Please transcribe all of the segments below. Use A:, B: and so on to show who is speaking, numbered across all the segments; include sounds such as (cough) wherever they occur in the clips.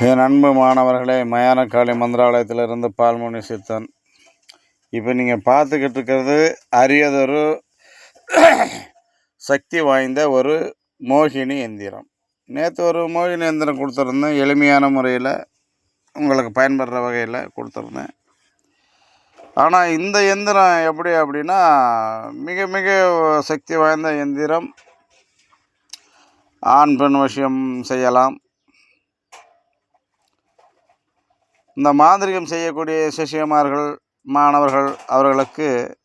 A: என் அன்பு மாணவர்களே மயானக்காளி மந்திராலயத்திலிருந்து பால்முனி சித்தன் இப்போ நீங்கள் பார்த்துக்கிட்டு இருக்கிறது அரியதொரு (clears throat) சக்தி வாய்ந்த ஒரு மோகினி எந்திரம். நேற்று ஒரு மோகினி எந்திரம் கொடுத்துருந்தேன். எளிமையான முறையில் உங்களுக்கு பயன்படுற வகையில் கொடுத்துருந்தேன். ஆனால் இந்த எந்திரம் எப்படி அப்படின்னா மிக மிக சக்தி வாய்ந்த எந்திரம். ஆண் பெண் விஷயம் செய்யலாம். இந்த மாந்திரிகம் செய்யக்கூடிய சிஷியமார்கள் மாணவர்கள் அவர்களுக்கு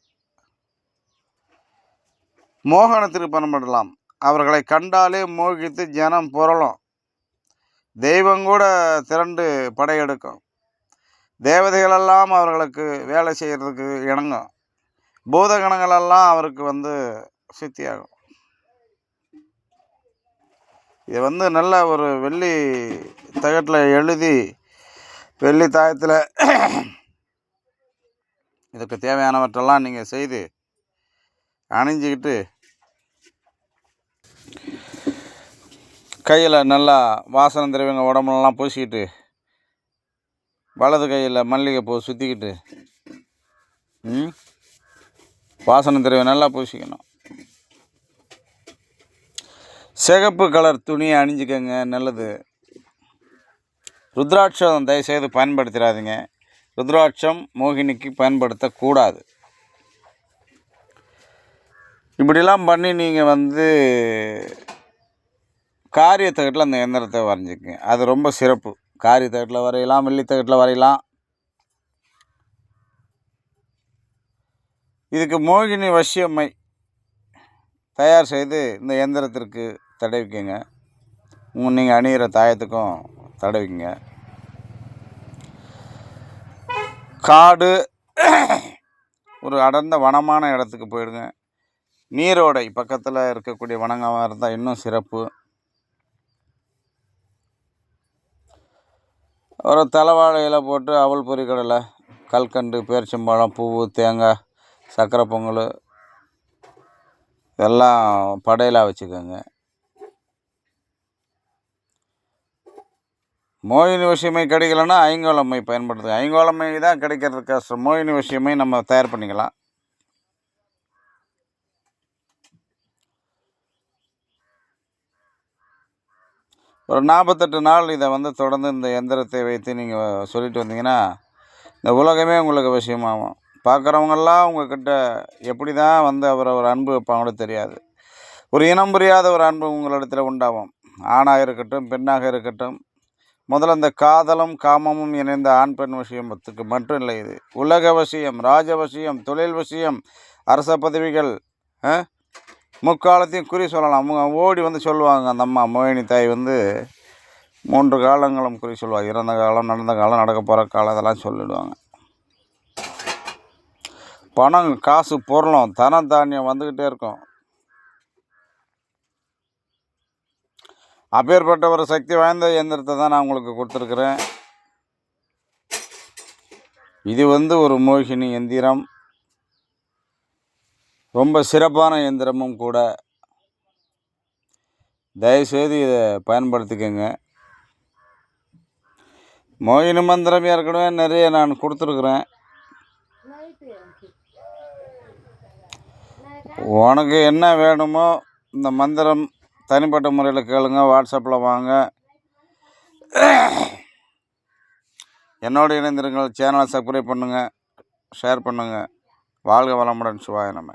A: மோகனத்திற்கு பயன்படலாம் அவர்களை கண்டாலே மோகித்து ஜனம் புரளும். தெய்வம் கூட திரண்டு படையெடுக்கும். தேவதைகளெல்லாம் அவர்களுக்கு வேலை செய்கிறதுக்கு இணங்கும். பூதகணங்களெல்லாம் அவருக்கு வந்து சித்தியாகும். இது வந்து நல்ல ஒரு வெள்ளி தகட்டில் எழுதி வெள்ளி தாயத்தில் இதுக்கு தேவையானவற்றெல்லாம் நீங்கள் செய்து அணிஞ்சிக்கிட்டு கையில் நல்லா வாசனை திரவியங்க உடம்புலலாம் பூசிக்கிட்டு வலது கையில் மல்லிகைப்பூ சுற்றிக்கிட்டு வாசனம் வாசனை திரவியம் நல்லா பூசிக்கணும். சிகப்பு கலர் துணியை அணிஞ்சிக்கங்க நல்லது. ருத்ராட்சம் தயவுசெய்து பயன்படுத்திடாதீங்க ருத்ராட்சம் மோகினிக்கு பயன்படுத்தக்கூடாது. இப்படிலாம் பண்ணி நீங்கள் வந்து காரியத்தகட்டில் அந்த எந்திரத்தை வரைஞ்சிக்கங்க. அது ரொம்ப சிறப்பு. காரியத்தகட்டில் வரையலாம் வெள்ளித்தகட்டில் வரையலாம். இதுக்கு மோகினி வசியம்மை தயார் செய்து இந்த எந்திரத்திற்கு தடவிக்கங்க நீங்கள் அணிகிற தாயத்துக்கும் தடவிங்க. காடு ஒரு அடர்ந்த வனமான இடத்துக்கு போயிடுங்க. நீரோடை பக்கத்தில் இருக்கக்கூடிய வனங்கமாக இருந்தால் இன்னும் சிறப்பு. ஒரு தலைவாழை இலை போட்டு அவல் பொறிக்கடலை கல்கண்டு பேரிச்சம்பழம் பூ தேங்காய் சக்கரை பொங்கல் இதெல்லாம் படையலாக வச்சுக்கோங்க. மோகினி விஷயமே கிடைக்கலன்னா ஐங்கோலம்மை பயன்படுத்துங்க. ஐங்கோலம்மை தான் கிடைக்கிறது கஷ்டம் மோகினி விஷயமே நம்ம தயார் பண்ணிக்கலாம். ஒரு நாற்பத்தெட்டு நாள் இதை வந்து தொடர்ந்து இந்த எந்திரத்தை வைத்து நீங்கள் சொல்லிட்டு வந்தீங்கன்னா இந்த உலகமே உங்களுக்கு விஷயமாகும். பார்க்குறவங்கெல்லாம் உங்கள்கிட்ட எப்படி தான் வந்து அவரை ஒரு அன்பு வைப்பாங்களோ தெரியாது. ஒரு இனம் புரியாத ஒரு அன்பு உங்களிடத்தில் உண்டாகும். ஆணாக இருக்கட்டும் பெண்ணாக இருக்கட்டும் முதல்ல இந்த காதலும் காமமும் இணைந்த ஆண் பெண் விஷயத்துக்கு மட்டும் இல்லை இது. உலக விஷயம் ராஜ விஷயம் தொழில் விஷயம் அரச பதவிகள் முக்காலத்தையும் குறி சொல்லலாம். அவங்க ஓடி வந்து சொல்லுவாங்க. அந்த அம்மா மோகினி தாய் வந்து மூன்று காலங்களும் குறி சொல்லுவாங்க. இறந்த காலம் நடந்த காலம் நடக்க போகிற காலம் இதெல்லாம் சொல்லிடுவாங்க. பணம் காசு பொருளும் தனம் தானியம் வந்துக்கிட்டே இருக்கும். அப்பேற்பட்ட ஒரு சக்தி வாய்ந்த இயந்திரத்தை தான் நான் உங்களுக்கு கொடுத்துருக்குறேன். இது வந்து ஒரு மோகினி எந்திரம் ரொம்ப சிறப்பான இயந்திரமும் கூட. தயவுசெய்து இதை பயன்படுத்திக்கோங்க. மோகினி மந்திரம் ஏற்கனவே நிறைய நான் கொடுத்துருக்குறேன். உனக்கு என்ன வேணுமோ இந்த மந்திரம் தனிப்பட்ட முறையில் கேளுங்க வாட்ஸ்அப்பில் வாங்க. என்னோடு இணைந்திருங்கள். சேனலை சப்ஸ்கிரைப் பண்ணுங்கள் ஷேர் பண்ணுங்கள் வாழ்க வளமுடன். சிவாய நம்ம